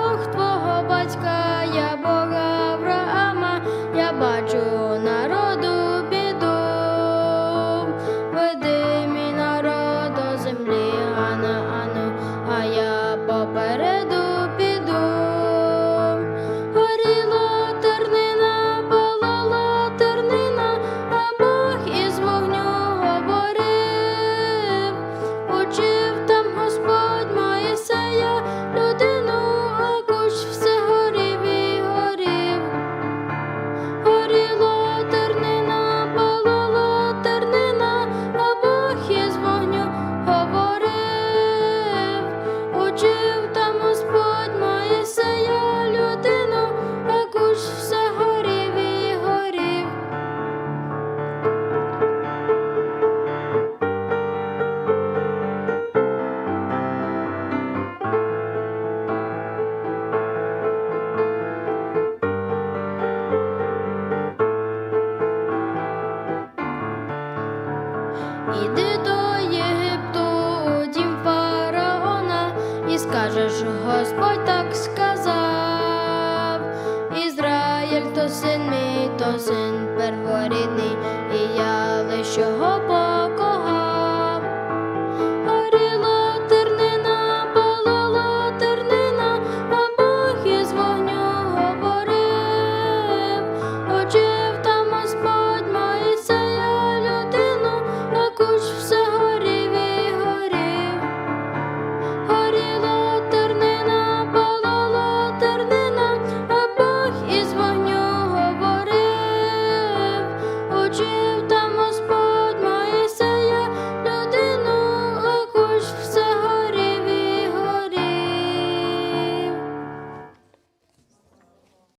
Бог твого батька, я Бог. іди до Єгипту, дім фараона, і скажеш, Господь так сказав, Ізраїль то син мій, то син перворідний, і я лиш його